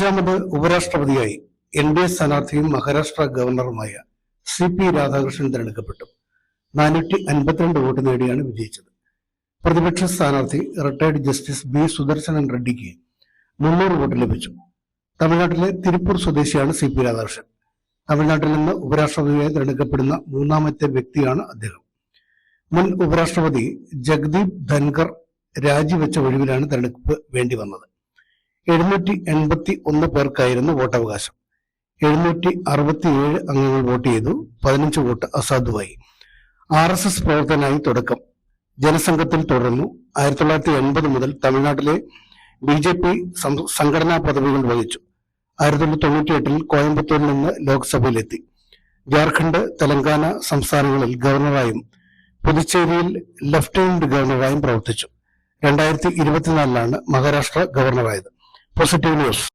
പതിനഞ്ചാമത് ഉപരാഷ്ട്രപതിയായി N D A സ്ഥാനാർത്ഥിയും മഹാരാഷ്ട്ര ഗവർണറുമായ C P Radhakrishnan തിരഞ്ഞെടുക്കപ്പെട്ടു. നാനൂറ്റി അൻപത്തിരണ്ട് വോട്ട് നേടിയാണ് വിജയിച്ചത്. പ്രതിപക്ഷ സ്ഥാനാർത്ഥി റിട്ടയർഡ് ജസ്റ്റിസ് ബി സുദർശനൻ റെഡ്ഡിക്ക് മുന്നൂറ് വോട്ട് ലഭിച്ചു. തമിഴ്നാട്ടിലെ തിരുപ്പൂർ സ്വദേശിയാണ് സി പി രാധാകൃഷ്ണൻ. തമിഴ്നാട്ടിൽ നിന്ന് ഉപരാഷ്ട്രപതിയായി തെരഞ്ഞെടുക്കപ്പെടുന്ന മൂന്നാമത്തെ വ്യക്തിയാണ് അദ്ദേഹം. മുൻ ഉപരാഷ്ട്രപതി ജഗ്ദീപ് ധൻകർ രാജിവെച്ച ഒഴിവിലാണ് തെരഞ്ഞെടുപ്പ് വേണ്ടി വന്നത്. എഴുന്നൂറ്റി എൺപത്തി ഒന്ന് പേർക്കായിരുന്നു വോട്ടവകാശം. എഴുന്നൂറ്റി അറുപത്തിയേഴ് അംഗങ്ങൾ വോട്ട് ചെയ്തു പതിനഞ്ച് വോട്ട് അസാധുവായി. ആർ എസ് എസ് പ്രവർത്തനായി തുടക്കം. ജനസംഘത്തിൽ തുടർന്നു. ആയിരത്തി തൊള്ളായിരത്തി എൺപത് മുതൽ തമിഴ്നാട്ടിലെ ബി ജെ പി സംഘടനാ പദവികൾ വഹിച്ചു. ആയിരത്തി തൊള്ളായിരത്തി തൊണ്ണൂറ്റി എട്ടിൽ കോയമ്പത്തൂരിൽ നിന്ന് ലോക്സഭയിലെത്തി. ജാർഖണ്ഡ് തെലങ്കാന സംസ്ഥാനങ്ങളിൽ ഗവർണറായും പുതുച്ചേരിയിൽ ലഫ്റ്റനന്റ് ഗവർണറായും പ്രവർത്തിച്ചു. രണ്ടായിരത്തി ഇരുപത്തിനാലിലാണ് മഹാരാഷ്ട്ര ഗവർണറായത്. você tem meus